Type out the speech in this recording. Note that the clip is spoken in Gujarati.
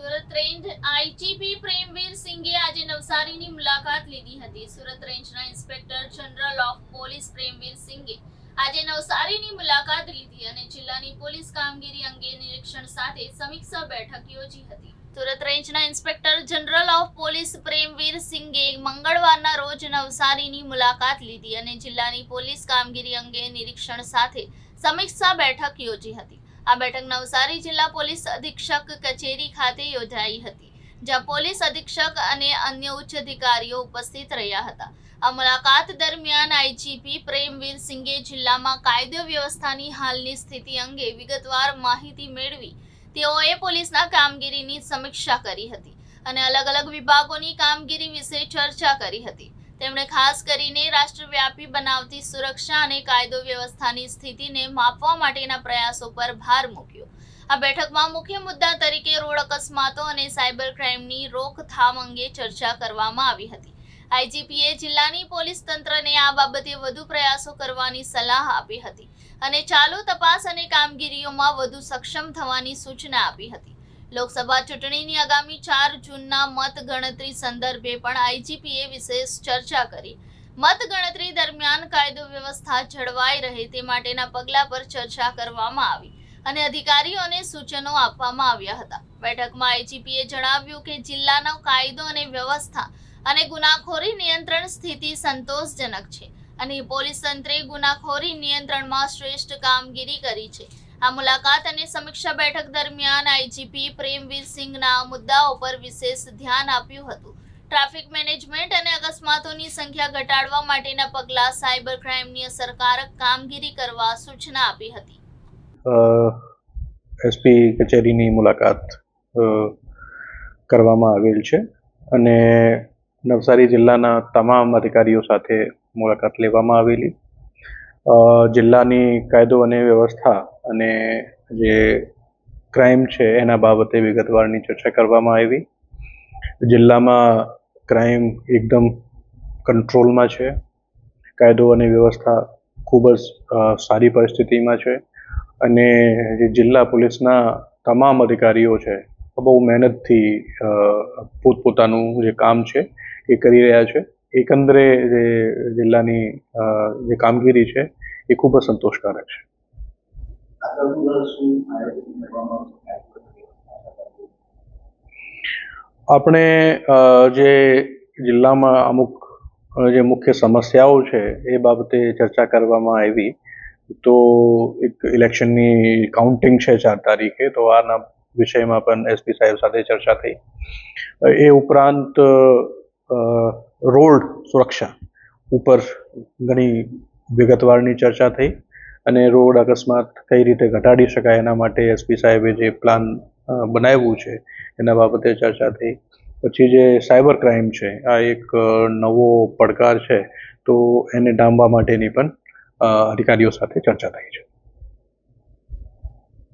સુરત રેન્જ આઈજીપી પ્રેમવીર સિંઘે આજે નવસારીની મુલાકાત લીધી હતી. સુરત રેન્જના inspector general of police Premvir સિંઘે આજે નવસારીની મુલાકાત લીધી અને જિલ્લાની પોલીસ કામગીરી અંગે નિરીક્ષણ સાથે સમીક્ષા બેઠક યોજી હતી. સુરત રેન્જના inspector general of police Premvir સિંઘે મંગળવારના રોજ નવસારીની મુલાકાત લીધી અને જિલ્લાની પોલીસ કામગીરી અંગે નિરીક્ષણ સાથે સમીક્ષા બેઠક યોજી હતી. આ બેઠક નવસારી જિલ્લા પોલીસ અધિક્ષક કચેરી ખાતે યોજાઈ હતી, જ્યાં પોલીસ અધિક્ષક અને અન્ય ઉચ્ચ અધિકારીઓ ઉપસ્થિત રહ્યા હતા. આ મુલાકાત દરમિયાન આઈજીપી પ્રેમવીર સિંઘે જિલ્લામાં કાયદો વ્યવસ્થાની હાલની સ્થિતિ અંગે વિગતવાર માહિતી મેળવી. તેઓએ પોલીસના કામગીરીની સમીક્ષા કરી હતી અને અલગ અલગ વિભાગોની કામગીરી વિશે ચર્ચા કરી હતી. તેમણે ખાસ કરીને રાષ્ટ્રવ્યાપી બનાવતી સુરક્ષા અને કાયદો વ્યવસ્થાની સ્થિતિને માપવા માટેના પ્રયાસો પર ભાર મૂક્યો. આ બેઠકમાં મુખ્ય મુદ્દા તરીકે રોડ અકસ્માતો અને સાયબર ક્રાઇમની રોકથામ અંગે ચર્ચા કરવામાં આવી હતી. આઈજીપીએ જિલ્લાની પોલીસ તંત્રને આ બાબતે વધુ પ્રયાસો કરવાની સલાહ આપી હતી અને ચાલુ તપાસ અને કામગીરીઓમાં વધુ સક્ષમ થવાની સૂચના આપી હતી. લોકસભા ચૂંટણીની આગામી ચાર જૂનના મતગણતરી સંદર્ભે પણ આઈજીપીએ વિશેષ ચર્ચા કરી. મતગણતરી દરમિયાન કાયદો વ્યવસ્થા જળવાઈ રહે તે માટેના પગલા પર ચર્ચા કરવામાં આવી અને અધિકારીઓને સૂચનો આપવામાં આવ્યા હતા. બેઠકમાં આઈજીપીએ જણાવ્યું કે જિલ્લાનો કાયદો અને વ્યવસ્થા અને ગુનાખોરી નિયંત્રણ સ્થિતિ સંતોષજનક છે અને પોલીસ તંત્રે ગુનાખોરી નિયંત્રણમાં શ્રેષ્ઠ કામગીરી કરી છે. આ મુલાકાત અને સમીક્ષા બેઠક દરમિયાન આઈજીપી પ્રેમવીર સિંઘના મુદ્દાઓ પર વિશેષ ધ્યાન આપ્યું હતું. ટ્રાફિક મેનેજમેન્ટ અને અકસ્માતોની સંખ્યા ઘટાડવા માટેના પગલાં સાયબર ક્રાઇમની અસરકારક કામગીરી કરવા સૂચના આપી હતી. એસપી કચેરીની મુલાકાત કરવામાં આવેલ છે અને નવસારી જિલ્લાના તમામ અધિકારીઓ સાથે મુલાકાત લેવામાં આવેલી. જિલ્લાની કાયદો અને વ્યવસ્થા અને જે ક્રાઇમ છે એના બાબતે વિગતવારની ચર્ચા કરવામાં આવી. જિલ્લામાં ક્રાઇમ એકદમ કંટ્રોલમાં છે. કાયદો અને વ્યવસ્થા ખૂબ જ સારી પરિસ્થિતિમાં છે. અને જે જિલ્લા પોલીસના તમામ અધિકારીઓ છે, બહુ મહેનતથી પોતપોતાનું જે કામ છે એ કરી રહ્યા છે. એકંદરે જે જિલ્લાની જે કામગીરી છે એ ખૂબ જ સંતોષકારક છે. આપણે જે જિલ્લામાં અમુક જે મુખ્ય સમસ્યાઓ છે એ બાબતે ચર્ચા કરવામાં આવી. તો એક ઇલેક્શનની કાઉન્ટિંગ છે ચાર તારીખે, તો આના વિષયમાં પણ એસપી સાહેબ સાથે ચર્ચા થઈ. એ ઉપરાંત રોડ સુરક્ષા ઉપર ઘણી વિગતવારની ચર્ચા થઈ. અને રોડ અકસ્માત કઈ રીતે ઘટાડી શકાય એના માટે એસપી સાહેબે જે પ્લાન બનાવ્યું છે, એના બાબતે ચર્ચા થઈ. પછી જે સાયબર ક્રાઇમ છે, આ એક નવો પડકાર છે, તો એને ડામવા માટેની પણ અધિકારીઓ સાથે ચર્ચા થઈ છે.